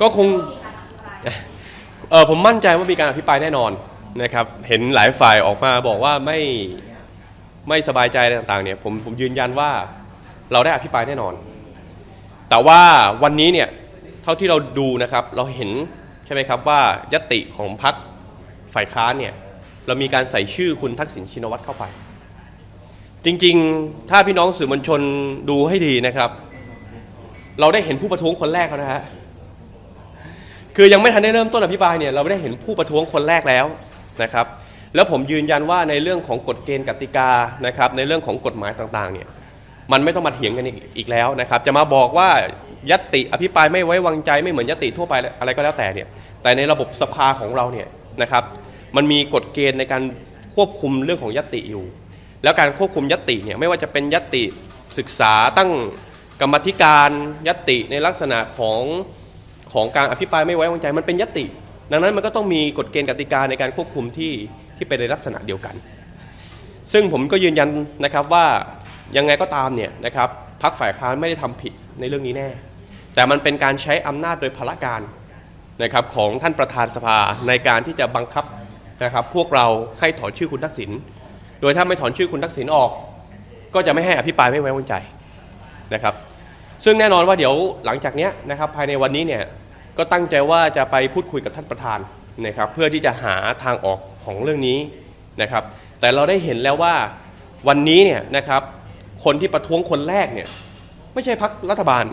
ก็คงเออผมมั่นใจว่ามีการอภิปรายแน่นอนนะครับ เห็นหลายฝ่ายออกมาบอกว่าไม่ไม่สบายใจอะไรต่างๆเนี่ยผมผมยืนยันว่าเราได้อภิปรายแน่นอน แต่ว่าวันนี้เนี่ยเท่าที่เราดูนะครับเราเห็นใช่ไหมครับว่ายติของพรรคฝ่ายค้านเนี่ยเรามีการใส่ชื่อคุณทักษิณชินวัตรเข้าไป จริงๆ ถ้าพี่น้องสื่อมวลชนดูให้ดีนะครับ เราได้เห็นผู้ประท้วงคนแรกแล้วนะฮะ คือยังไม่ทันได้เริ่มต้นอภิปรายเนี่ยเราได้เห็นผู้ประท้วงคนแรกแล้วนะครับ แล้วผมยืนยันว่าในเรื่องของกฎเกณฑ์กติกานะครับในเรื่องของกฎหมายต่างๆเนี่ยมันไม่ต้องมาเถียงกันอีกแล้วนะครับ จะมาบอกว่ายตติอภิปรายไม่ไว้วางใจไม่เหมือนยตติทั่วไปอะไรก็แล้วแต่เนี่ยแต่ในระบบสภาของเราเนี่ยนะครับมันมีกฎเกณฑ์ในการควบคุมเรื่องของยตติอยู่ แล้วการควบคุมยตติเนี่ยไม่ว่าจะเป็นยตติศึกษาตั้งกรรมธิการยตติในลักษณะของ ของการอภิปรายไม่ไว้วางใจมันเป็นยติ ดังนั้นมันก็ต้องมีกฎเกณฑ์กติกาในการควบคุมที่ที่เป็นในลักษณะเดียวกัน ซึ่งผมก็ยืนยันนะครับว่ายังไงก็ตามเนี่ยนะครับพรรคฝ่ายค้านไม่ได้ทำผิดในเรื่องนี้แน่ แต่มันเป็นการใช้อำนาจโดยพละการนะครับของท่านประธานสภาในการที่จะบังคับนะครับพวกเราให้ถอนชื่อคุณทักษิณโดยถ้าไม่ถอนชื่อคุณทักษิณออก ก็จะไม่ให้อภิปรายไม่ไว้วางใจนะครับซึ่งแน่นอนว่าเดี๋ยวหลังจากเนี้ยนะครับภายในวันนี้เนี่ย ก็ตั้งใจว่าจะไปพูดคุยกับท่านประธานนะครับ เพื่อที่จะหาทางออกของเรื่องนี้นะครับ แต่เราได้เห็นแล้วว่าวันนี้เนี่ยนะครับคนที่ประท้วงคนแรกเนี่ยไม่ใช่พักรัฐบาล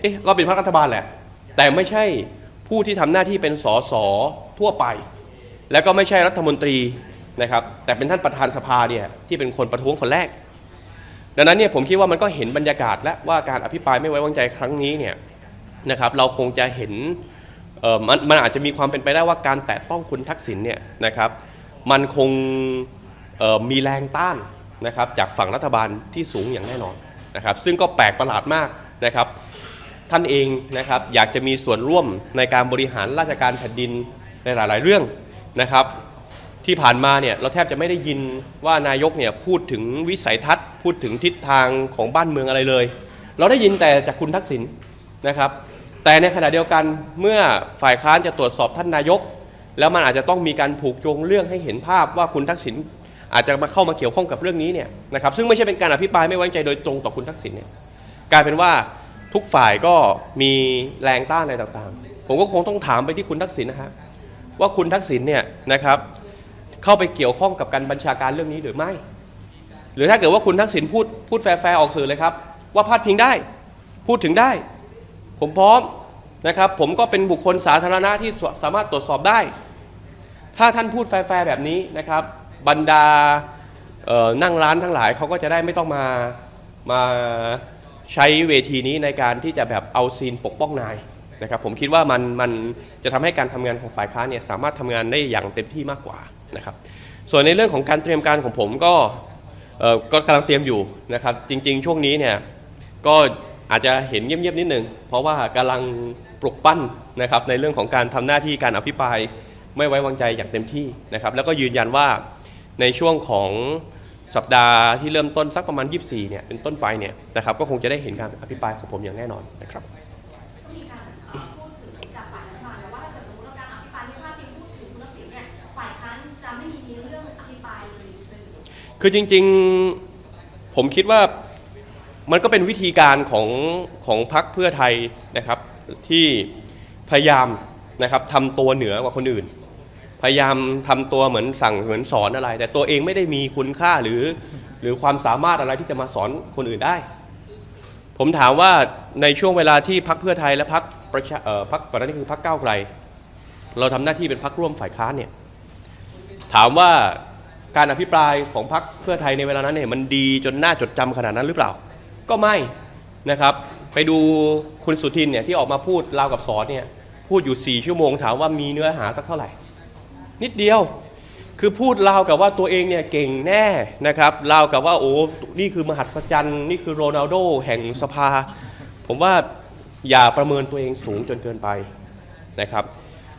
เอ๊ะเราเป็นพักรัฐบาลแหละ แต่ไม่ใช่ผู้ที่ทำหน้าที่เป็นสสทั่วไป แล้วก็ไม่ใช่รัฐมนตรีนะครับ แต่เป็นท่านประธานสภาเนี่ยที่เป็นคนประท้วงคนแรก ดังนั้นเนี่ยผมคิดว่ามันก็เห็นบรรยากาศและว่าการอภิปรายไม่ไว้วางใจครั้งนี้เนี่ย นะครับเราคงจะเห็นมันมันอาจจะมีความเป็นไปได้ว่าการแตะต้องคุณทักษิณเนี่ยนะครับมันคงมีแรงต้านนะครับจากฝั่งรัฐบาลที่สูงอย่างแน่นอนนะครับซึ่งก็แปลกประหลาดมากนะครับท่านเองนะครับอยากจะมีส่วนร่วมในการบริหารราชการแผ่นดินในหลาย ๆ เรื่องนะครับที่ผ่านมาเนี่ยเราแทบจะไม่ได้ยินว่านายกเนี่ยพูดถึงวิสัยทัศน์ พูดถึงทิศทางของบ้านเมืองอะไรเลย เราได้ยินแต่จากคุณทักษิณนะครับ แต่ในขณะเดียวกันเมื่อฝ่ายค้านจะตรวจสอบท่านนายก แล้วมันอาจจะต้องมีการผูกโยงเรื่องให้เห็นภาพว่าคุณทักษิณอาจจะมาเข้ามาเกี่ยวข้องกับเรื่องนี้เนี่ยนะครับซึ่งไม่ใช่เป็นการอภิปรายไม่ไว้ใจโดยตรงต่อคุณทักษิณเนี่ยกลายเป็นว่าทุกฝ่ายก็มีแรงต้านอะไรต่างๆ ผมก็คงต้องถามไปที่คุณทักษิณนะฮะว่าคุณทักษิณเนี่ยนะครับเข้าไปเกี่ยวข้องกับการบัญชาการเรื่องนี้หรือไม่ หรือถ้าเกิดว่าคุณทักษิณพูดพูดแฟร์ๆออกสื่อเลยครับ ว่าพาดพิงได้ พูดถึงได้ ผมพร้อมนะครับ ผมก็เป็นบุคคลสาธารณะที่สามารถตรวจสอบได้ ถ้าท่านพูดแฟร์แบบนี้นะครับ บรรดานั่งร้านทั้งหลายเขาก็จะได้ไม่ต้องมามาใช้เวทีนี้ในการที่จะแบบเอาซีนปกป้องนายนะครับผมคิดว่ามันมันจะทำให้การทำงานของฝ่ายค้านเนี่ยสามารถทำงานได้อย่างเต็มที่มากกว่านะครับ ส่วนในเรื่องของการเตรียมการของผมก็ก็กำลังเตรียมอยู่นะครับ จริง ๆ ช่วงนี้เนี่ยก็ อาจจะเห็นเงียบๆนิดนึง เพราะว่ากำลังปลุกปั้นนะครับในเรื่องของการทำหน้าที่การอภิปรายไม่ไว้วางใจอย่างเต็มที่นะครับแล้วก็ยืนยันว่าในช่วงของสัปดาห์ที่เริ่มต้นสักประมาณ 24 เนี่ยเป็นต้นไปเนี่ยนะครับก็คงจะได้เห็นการอภิปรายของผมอย่างแน่นอนนะครับก็มีการเอ่อพูดถึงจากฝ่ายรัฐบาลแล้วว่าถ้าเกิดสมมติว่าการอภิปรายไม่พลาดพิงพูดถึงคุณทักษิณเนี่ยฝ่ายค้านจะไม่มีเรื่องอภิปรายเลยใช่ไหมคือจริงๆ ผมคิดว่า มันก็เป็นวิธีการของของพรรคเพื่อไทยนะครับที่พยายามนะครับทำตัวเหนือกว่าคนอื่น พยายามทำตัวเหมือนสั่งเหมือนสอนอะไร แต่ตัวเองไม่ได้มีคุณค่าหรือ หรือความสามารถอะไรที่จะมาสอนคนอื่นได้ ผมถามว่าในช่วงเวลาที่พรรคเพื่อไทยและพรรคประชาเอ่อพรรคก่อนหน้านี้คือพรรคก้าวไกล เราทำหน้าที่เป็นพรรคร่วมฝ่ายค้านเนี่ยถามว่าการอภิปรายของพรรคเพื่อไทยในเวลานั้นเนี่ยมันดีจนน่าจดจำขนาดนั้นหรือเปล่า ก็ไม่นะครับ ไปดูคุณสุทินเนี่ยที่ออกมาพูดราวกับสอนเนี่ยพูดอยู่ 4 ชั่วโมงถามว่ามีเนื้อหาสักเท่าไหร่ นิดเดียวคือพูดราวกับว่าตัวเองเนี่ยเก่งแน่นะครับราวกับว่าโอ้นี่คือมหัศจรรย์นี่คือโรนัลโดแห่งสภา ผมว่าอย่าประเมินตัวเองสูงจนเกินไปนะครับ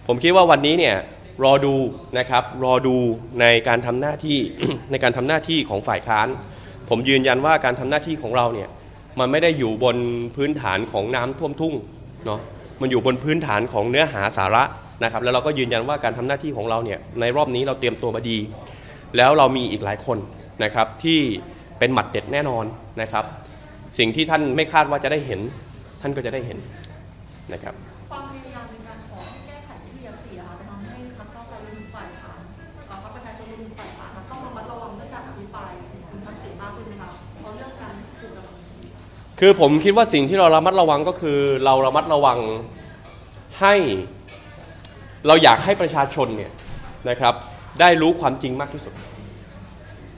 ผมคิดว่าวันนี้เนี่ยรอดูนะครับรอดูในการทำหน้าที่ในการทำหน้าที่ของฝ่ายค้าน ผมยืนยันว่าการทำหน้าที่ของเราเนี่ยมันไม่ได้อยู่บนพื้นฐานของน้ำท่วมทุ่งเนาะมันอยู่บนพื้นฐานของเนื้อหาสาระนะครับแล้วเราก็ยืนยันว่าการทำหน้าที่ของเราเนี่ยในรอบนี้เราเตรียมตัวมาดี แล้วเรามีอีกหลายคนนะครับที่เป็นหมัดเด็ดแน่นอนนะครับ สิ่งที่ท่านไม่คาดว่าจะได้เห็น ท่านก็จะได้เห็นนะครับความพยายามในการขอให้แก้ไขที่ยัตติอะค่ะ คือผมคิดว่าสิ่งที่เราระมัดระวังก็คือ เราระมัดระวังให้ เราอยากให้ประชาชนเนี่ยนะครับ ได้รู้ความจริงมากที่สุด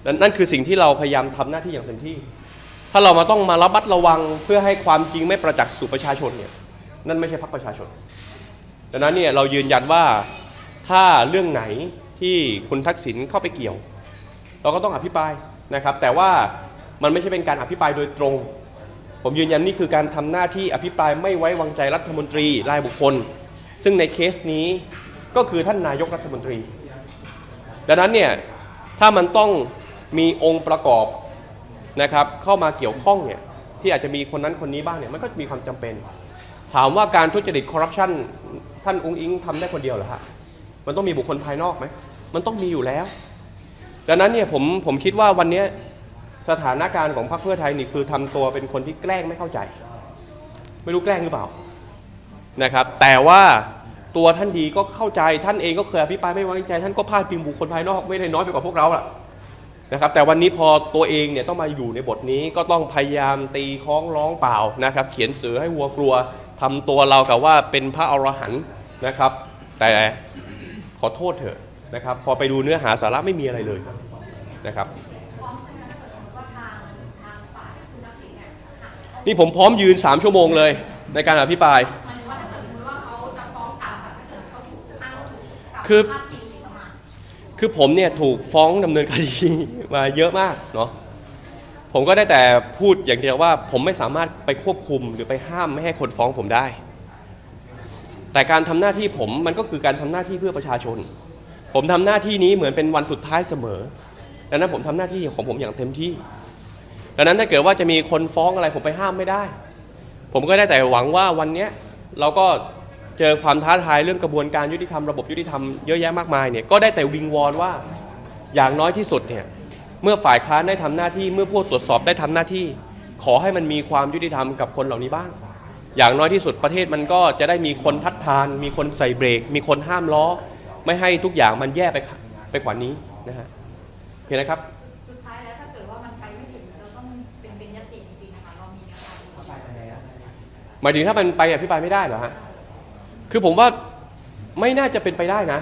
นั่นนั่นคือสิ่งที่เราพยายามทำหน้าที่อย่างเต็มที่ ถ้าเรามาต้องมาระมัดระวังเพื่อให้ความจริงไม่ประจักษ์สู่ประชาชนเนี่ยนั่นไม่ใช่พรรคประชาชนดังนั้นเนี่ยเรายืนยันว่าถ้าเรื่องไหนที่คุณทักษิณเข้าไปเกี่ยว เราก็ต้องอภิปรายนะครับ แต่ว่ามันไม่ใช่เป็นการอภิปรายโดยตรง ผมยืนยันนี่คือการทำหน้าที่อภิปรายไม่ไว้วางใจรัฐมนตรีรายบุคคล ซึ่งในเคสนี้ก็คือท่านนายกรัฐมนตรี ดังนั้นเนี่ยถ้ามันต้องมีองค์ประกอบนะครับเข้ามาเกี่ยวข้องเนี่ยที่อาจจะมีคนนั้นคนนี้บ้างเนี่ยมันก็มีความจำเป็น ถามว่าการทุจริตคอร์รัปชันท่านองค์อิงทำได้คนเดียวเหรอฮะมันต้องมีบุคคลภายนอกไหมมันต้องมีอยู่แล้ว ดังนั้นเนี่ยผมผมคิดว่าวันนี้ สถานการณ์ของพรรคเพื่อไทยนี่คือทำตัวเป็นคนที่แกล้งไม่เข้าใจ ไม่รู้แกล้งหรือเปล่านะครับ แต่ว่าตัวท่านดีก็เข้าใจท่านเองก็เคยอภิปรายไม่ไว้ใจท่านก็พาดพิงบุคคลภายนอกไม่ได้น้อยไปกว่าพวกเราล่ะนะครับ แต่วันนี้พอตัวเองเนี่ยต้องมาอยู่ในบทนี้ก็ต้องพยายามตีคล้องร้องเปล่านะครับ เขียนสือให้วัวกลัวทำตัวเรากับว่าเป็นพระอรหันต์นะครับ แต่ขอโทษเถอะนะครับ พอไปดูเนื้อหาสาระไม่มีอะไรเลยนะครับ นี่ผมพร้อมยืน 3 ชั่วโมงเลย ในการอภิปราย หมายถึงว่าถ้าเกิดสมมติว่าเขาจะฟ้องกลับอะถ้าเกิดเขาถูกอ้างว่าถูกกล่าวคือ พาดพิงหมิ่นประมาท คือผมเนี่ยถูกฟ้องดำเนินคดี มาเยอะมากเนาะผมก็ได้แต่พูดอย่างเดียวว่า ผมไม่สามารถไปควบคุมหรือไปห้ามไม่ให้คนฟ้องผมได้ แต่การทำหน้าที่ผมมันก็คือการทำหน้าที่เพื่อประชาชน ผมทำหน้าที่นี้เหมือนเป็นวันสุดท้ายเสมอดังนั้นผมทำหน้าที่ของผมอย่างเต็มที่ ดังนั้นถ้าเกิดว่าจะมีคนฟ้องอะไรผมไปห้ามไม่ได้ ผมก็ได้แต่หวังว่าวันนี้เราก็เจอความท้าทายเรื่องกระบวนการยุติธรรมระบบยุติธรรมเยอะแยะมากมายเนี่ยก็ได้แต่วิงวอนว่าอย่างน้อยที่สุดเนี่ยเมื่อฝ่ายค้านได้ทำหน้าที่เมื่อผู้ตรวจสอบได้ทำหน้าที่ ขอให้มันมีความยุติธรรมกับคนเหล่านี้บ้าง อย่างน้อยที่สุดประเทศมันก็จะได้มีคนทัดทาน มีคนใส่เบรก มีคนห้ามล้อ ไม่ให้ทุกอย่างมันแย่ไปไปกว่านี้นะฮะโอเคนะครับสุดท้ายแล้วถ้าเกิดว่ามันไปไม่ถึงเรา ต้องเป็นเป็นยติจริงๆนะคะเรามีแนวทางหมายถึงถ้ามันไปอภิปรายไม่ได้เหรอฮะ คือผมว่าไม่น่าจะเป็นไปได้นะ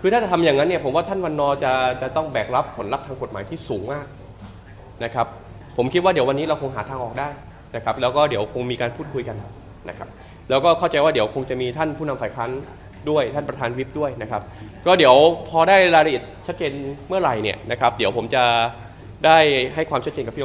คือถ้าจะทำอย่างนั้นเนี่ยผมว่าท่านวันนอจะจะต้องแบกรับผลลัพธ์ทางกฎหมายที่สูงมากนะครับ ผมคิดว่าเดี๋ยววันนี้เราคงหาทางออกได้นะครับ แล้วก็เดี๋ยวคงมีการพูดคุยกันนะครับ แล้วก็เข้าใจว่าเดี๋ยวคงจะมีท่านผู้นำฝ่ายค้านด้วยท่านประธานวิปด้วยนะครับ ก็เดี๋ยวพอได้รายละเอียดชัดเจนเมื่อไหร่เนี่ยนะครับ เดี๋ยวผมจะได้ให้ความชัดเจนกับพี่